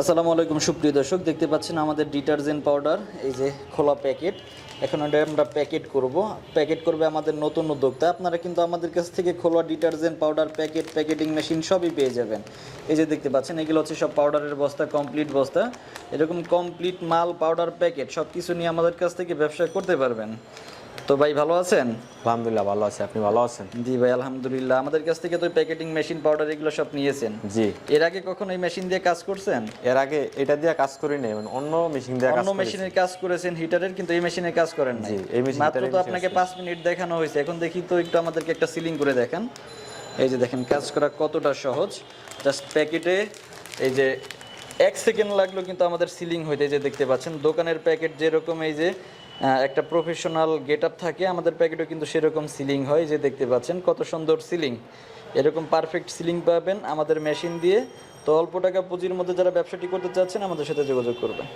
আসসালামু আলাইকুম, সুপ্রিয় দর্শক, দেখতে পাচ্ছেন আমাদের ডিটারজেন্ট পাউডার, এই যে খোলা প্যাকেট। এখন এটা আমরা প্যাকেট করব। প্যাকেট করবে আমাদের নতুন উদ্যোক্তা। আপনারা কিন্তু আমাদের কাছ থেকে খোলা detergent powder, packet, packeting machine সবই পেয়ে যাবেন। এই যে দেখতে পাচ্ছেন, এগুলো হচ্ছে সব পাউডারের বস্তা, কমপ্লিট বস্তা। এরকম কমপ্লিট মাল, পাউডার, প্যাকেট সব কিছু নিয়ে আমাদের কাছ থেকে ব্যবসা করতে পারবেন। তো ভাই ভালো আছেন? আলহামদুলিল্লাহ ভালো আছি। আপনি ভালো আছেন? জি ভাই আলহামদুলিল্লাহ। আমাদের কাছ থেকে তো প্যাকেটিং মেশিন পাউডার এগুলো সব নিয়েছেন। জি। এর আগে কখনো এই মেশিন দিয়ে কাজ করছেন? এর আগে এটা দিয়ে কাজ করি নাই মানে অন্য মেশিন দিয়ে কাজ অন্য। মেশিনের কাজ করেছেন হিটারের কিন্তু এই মেশিনের কাজ করেন না জি, এই machine মাত্র তো আপনাকে আছে। পাঁচ মিনিট দেখানো হয়েছে। এখন দেখি তো একটু আমাদেরকে একটা সিলিং করে দেখান। এই যে দেখেন কাজ করা কতটা সহজ। জাস্ট প্যাকেটে এই যে এক সেকেন্ড লাগল কিন্তু আমাদের সিলিং হইতে যে দেখতে পাচ্ছেন। দোকানের প্যাকেট যেরকম এই যে একটা প্রফেশনাল গেট আপ থাকে, আমাদের প্যাকেটও কিন্তু সেরকম সিলিং হয় যে দেখতে পাচ্ছেন, কত সুন্দর সিলিং এরকম পারফেক্ট সিলিং পাবেন আমাদের মেশিন দিয়ে। তো অল্প টাকা পুঁজির মধ্যে যারা ব্যবসাটি করতে চাচ্ছেন, আমাদের সাথে যোগাযোগ করবেন।